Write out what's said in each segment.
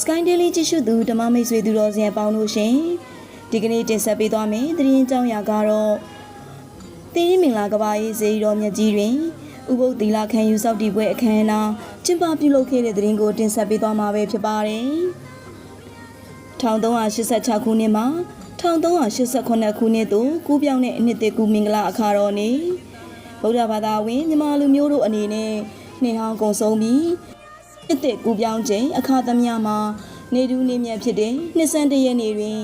Sky Daily ကြည့်ရှုသူဓမ္မမိတ်ဆွေသူတော်စင်အပေါင်းတို့ရှင်ဒီကနေ့တင်ဆက်ပေးသွားမယ်သတင်းကြောင်းရာကတော့သင်းမင်္ဂလာကဘာရေးဇေယျတော်မြတ်ကြီးတွင်ဥပုသ်သီလခံယူစောင့်တည်ပွဲအခမ်းအနားကျင်းပပြုလုပ်ခဲ့တဲ့သတင်းကိုတင်ဆက်ပေးသွားမှာပဲဖြစ်ပါတယ်1386ခုနှစ်မှာ1389ခုနှစ်သို့ကူးပြောင်းတဲ့အနှစ်တစ်ကူမင်္ဂလာအခါတော်နေ့ဗုဒ္ဓဘာသာဝင်မြန်မာလူမျိုးတို့အနေနဲ့ နှစ်ဟောင်းကုံဆုံးပြီး နှစ်သက်ကူပြောင်းခြင်းအခါသမယမှာနေတူးနေမြတ်ဖြစ်တဲ့နှစ်ဆန်းတရက်နေ့တွင်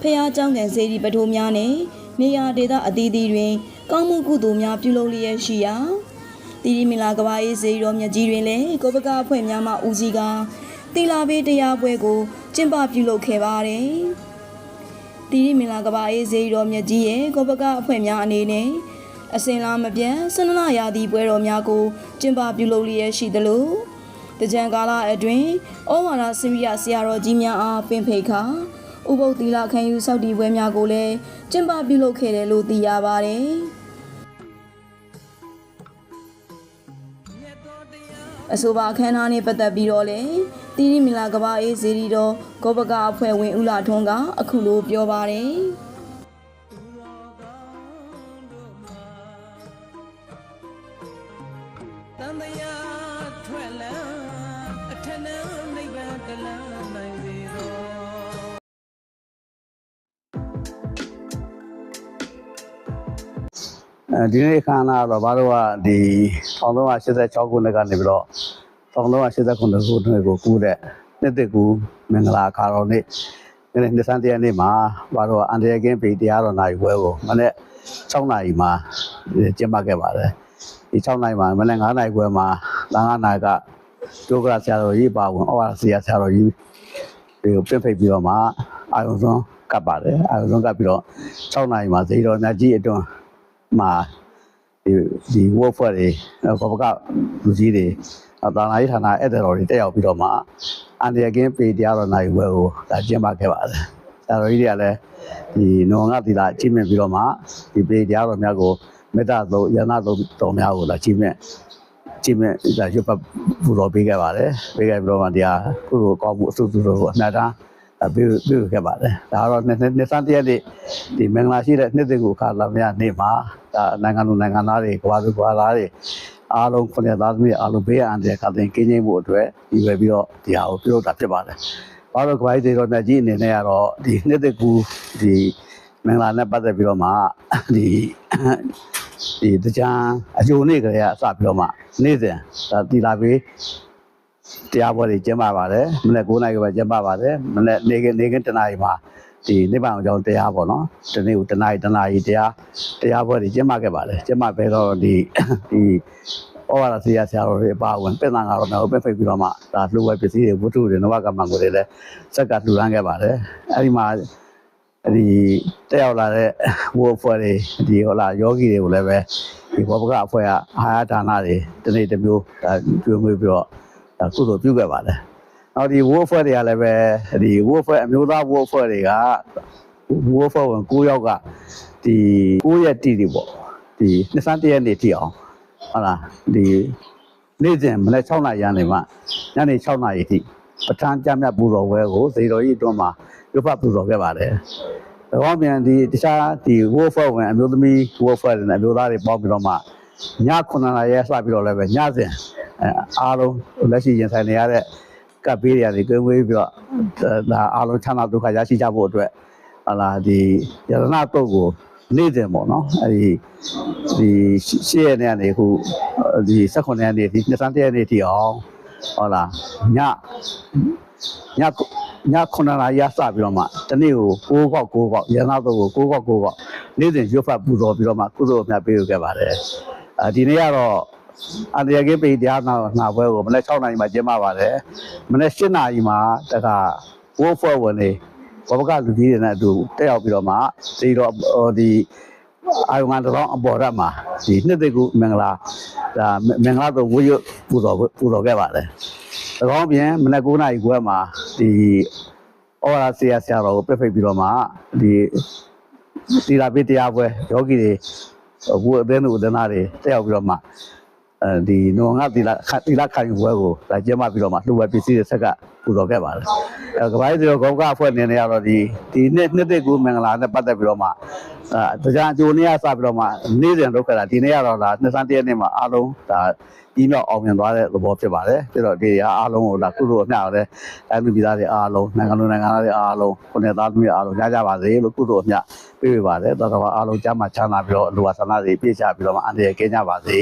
ဖះเจ้าကံစေတီပထိုးများနဲ့နေရာဒေသအသီးသီးတွင် ကောင်းမှုကုသိုလ်များပြုလုပ်လျက်ရှိရာတီရီမင်္လာကဘာရေးစေတီတော်မြတ်ကြီးတွင်လည်းကိုပကအဖွဲ့များမှဦးစီးကသီလာဘေးတရားပွဲကိုကျင်းပပြုလုပ်ခဲ့ပါတယ်။တီရီမင်္လာကဘာရေးစေတီတော်မြတ်ကြီးရဲ့ကိုပကအဖွဲ့များအနေနဲ့ အစင်လာမပြတ်ဆန္ဒရာသီပွဲတော်များကိုကျင်းပပြုလုပ်လျက်ရှိသလိုတကြံကာလအတွင်းဩဝါဒစရိယဆရာတော်ကြီးများအားပင်ဖိတ်ခါဥပုသ်သီလခံယူစောင့်တည်ပွဲများကိုလည်းကျင်းပပြုလုပ်ခဲ့တယ်လို့သိရပါတယ်။အဆိုပါအခမ်းအနားနဲ့ပတ်သက်ပြီးတော့လေတီရီမီလာကဘာအေးဇီရီတော်ဂောဘကအဖွဲ့ဝင်ဦးလာထွန်းကအခုလိုပြောပါတယ်။ န်တရားထွက်လန်းအထက်နဲ့နိဗ္ဗာန်တလန်းနိုင်စေသောအဲဒီနေ့ခန္ဓာတော့ဘာလို့ကဒီ1386ခုနှစ်ကနေပြီးတော့1389ခုနှစ်ကိုကူးတဲ့နှစ်တကူမင်္ဂလာအခါတော်နေ့ဒီနေ့နှစ်ဆန်းတရက်နေ့မှာဘာလို့အန်တရကင်းပေတရားတော်နိုင်ပွဲကိုမနေ့6နာရီမှာကျင်းပခဲ့ပါတယ် ဒီ6နာရီမှာမနေ့9နာရီခွဲမှာလာငါနာကဒုက္ခဆရာတော်ကြီးပါဝင်ဩဝါဒဆရာဆရာတော်ကြီးဒီကိုပြင့်ဖိတ်ပြီးတော့မှအာယုံစွန်းကပ်ပါတယ်အာယုံစွန်းကပ်ပြီးတော့6နာရီမှာဇေယျတော်မြတ်ကြီးအတွန်းမှာဒီဒီ work for တွေဘောပကလူကြီးတွေအတာနာရေးဌာနဧည့်သည်တော်တွေတက်ရောက်ပြီးတော့မှအန်ဒီယကင်းပေတရားတော်နိုင်ဝဲကိုဒါကျင်းပခဲ့ပါတယ်။ဆရာတော်ကြီးတွေကလည်းဒီနောင်ငါတိလာအချင်းမြင့်ပြီးတော့မှဒီပေတရားတော်များကို မေတ္တာသုံးယန္နာသုံးတော်များကိုလာချင်းမြင့်ချင်းမြင့်ဒါရွတ်ပတ်ပူတော်ပေးခဲ့ပါတယ်။ပေးခဲ့ပြီးတော့မှတရားကုသိုလ်ကောင်းမှုအဆုစုတော်ကိုအမြတ်တမ်းအပေးပေးခဲ့ပါတယ်။ဒါကတော့နှစ်နှစ်နှစ်ဆန်းတရက်နေ့ဒီမင်္ဂလာရှိတဲ့နှစ်သိကိုခါလာမြတ်နေ့မှာဒါနိုင်ငံလူနိုင်ငံသားတွေကဘာသူကသားတွေအားလုံးခုနှစ်သားသမီးအားလုံးဘေးအန္တရာယ်ခါတင်ကင်းကျင်းမှုအတွက်ဒီပဲပြီးတော့ဒီဟာကိုပြုလုပ်တာဖြစ်ပါတယ်။ဘာလို့ကဘာကြီးတွေတော့မြတ်ကြီးအနေနဲ့ကတော့ဒီနှစ်သိကူဒီ မင်္ဂလာနဲ့ပတ်သက်ပြီးတော့မှဒီဒီတကြံအကျိုးနေ့ကလေးကစပြီးတော့မှနေ့စဉ်ဒါတီလာပေးတရားပွဲတွေကျင်းပပါတယ်မနေ့9နာရီပဲကျင်းပပါတယ်မနေ့နေကနေကတနာရီမှာဒီနိဗ္ဗာန်အကြောင်းတရားပေါ့နော်ဒီနေ့ကတနာရီတနာရီတရားတရားပွဲတွေကျင်းပခဲ့ပါတယ်ကျင်းပပဲတော့ဒီဒီဩဝါဒဆရာဆရာတော်တွေအပါအဝင်ပြင်သာငါတော်များကိုပြင်ဖိတ်ပြီးတော့မှဒါလှူဝဲပစ္စည်းတွေဝတ္ထုတွေနဝကမ္မကိုတွေလည်းစက်ကလှူဒန်းခဲ့ပါတယ်အဲဒီမှာ ဒီတက်ရောက်လာတဲ့ဘိုးအဖွဲ့တွေဒီဟောလာယောဂီတွေကိုလည်းပဲဒီဘောပကအဖွဲ့ကအာဟာရဒါနတွေဒီနေ့တစ်မျိုးဒါကျွေးမွေးပြီးတော့ဒါကုသိုလ်ပြုခဲ့ပါတယ်။နောက်ဒီ war ဖွဲ့တွေကလည်းပဲဒီ war ဖွဲ့အမျိုးသား war ဖွဲ့တွေက war ဖွဲ့ဝင်9ယောက်ကဒီ9ရက်တီတွေပေါ့။ဒီနှစ်ဆန်းတရက်နေ့တီအောင်ဟုတ်လားဒီနေ့စဉ်မနေ့6နာရီကနေမှညနေ6နာရီထိ ပဋ္ဌာန်းကြမြတ်ပူဇော်ဝဲကိုဇေတော်ကြီးအတွန်းမှာရုပ်ဖတ်ပူဇော်ခဲ့ပါတယ်။ဒါကြောင့်ပြန်ဒီတခြားဒီ war ဖွဲ့ဝင်အမျိုးသမီး war ဖွဲ့တွေနဲ့အမျိုးသားတွေပေါင်းပြီးတော့မှည9နာရီစပြီးတော့လည်းပဲညစဉ်အဲအားလုံးလက်ရှိရင်ဆိုင်နေရတဲ့ကပ်ပေးတွေကနေကွင်းဝေးပြီးတော့ဒါအားလုံးချမ်းသာဒုက္ခရရှိကြဖို့အတွက်ဟာလာဒီယရနာတုတ်ကိုနေ့စဉ်ပေါ့နော်အဲဒီဒီရှေ့ရက်နေ့ကနေခုဒီ16ရက်နေ့ဒီ23ရက်နေ့ထိအောင် ဟုတ်လားညညည9နာရီစပြီးတော့မှတနေ့ကို6ကောက်6ကောက်ရနာတုတ်ကို6ကောက်6ကောက်နေ့စဉ်ရွတ်ဖတ်ပူဇော်ပြီးတော့မှကုသိုလ်အမြတ်ပေးခဲ့ပါတယ်အဲဒီနေ့ကတော့အန္တရာယ်ကင်းပေတရားနာနာပွဲကိုမနေ့6နာရီမှာကျင်းပပါတယ်မနေ့7နာရီမှာတခါဝိုးဖွဲ့ဝင်နေဘဘကလူကြီးတွေနဲ့အတူတက်ရောက်ပြီးတော့မှဒီတော့ဟိုဒီ အာယုံကန်တောင်အပေါ်ရက်မှာဒီနှစ်သိကူမင်္ဂလာဒါမင်္ဂလာတော့ဝိရပူတော်ပူတော်ခဲ့ပါတယ်။ဒါကြောင့်ပြင်မနေ့9နာရီခွဲမှာဒီဩဝါဒဆရာဆရာတော်ကိုပြည့်ဖိတ်ပြီးတော့မှဒီဒီလာပေးတရားပွဲယောဂီတွေဘုရားအသင်းတို့အသင်းသားတွေတက်ရောက်ပြီးတော့မှ အဲဒီနောငါတီလာခတီလာခိုင်ဘွဲကိုဒါကျင်းပပြီးတော့မှလှူဝဲပစ္စည်းတွေဆက်ကပူတော်ခဲ့ပါတယ်အဲကပိုင်းစီရောကောကအဖွဲ့အနေနဲ့ကတော့ဒီဒီနှစ်နှစ်သက်ကူမင်္ဂလာနဲ့ပတ်သက်ပြီးတော့မှအဲတရားအကျိုးနေ့ကစပြီးတော့မှနေ့စဉ်လုပ်ခဲ့တာဒီနေ့ကတော့ဒါနှစ်ဆန်းတရက်နေ့မှာအားလုံးဒါပြီးမြောက်အောင်မြင်သွားတဲ့သဘောဖြစ်ပါတယ်ပြီးတော့ဒီအားလုံးကိုဒါကုသိုလ်အမျှော်တဲ့တိုင်းပြည်သားတွေအားလုံးနိုင်ငံလူနိုင်ငံသားတွေအားလုံးကိုယ်နဲ့သားသမီးအားလုံးကြားကြပါစေလို့ကုသိုလ်အမျှပြေးပြပါတယ်တော်တော်အားလုံးကြားမှချမ်းသာပြီးတော့လူဝဆန္ဒတွေပြည့်ချပြီးတော့မှအန္တရာယ်ကင်းကြပါစေ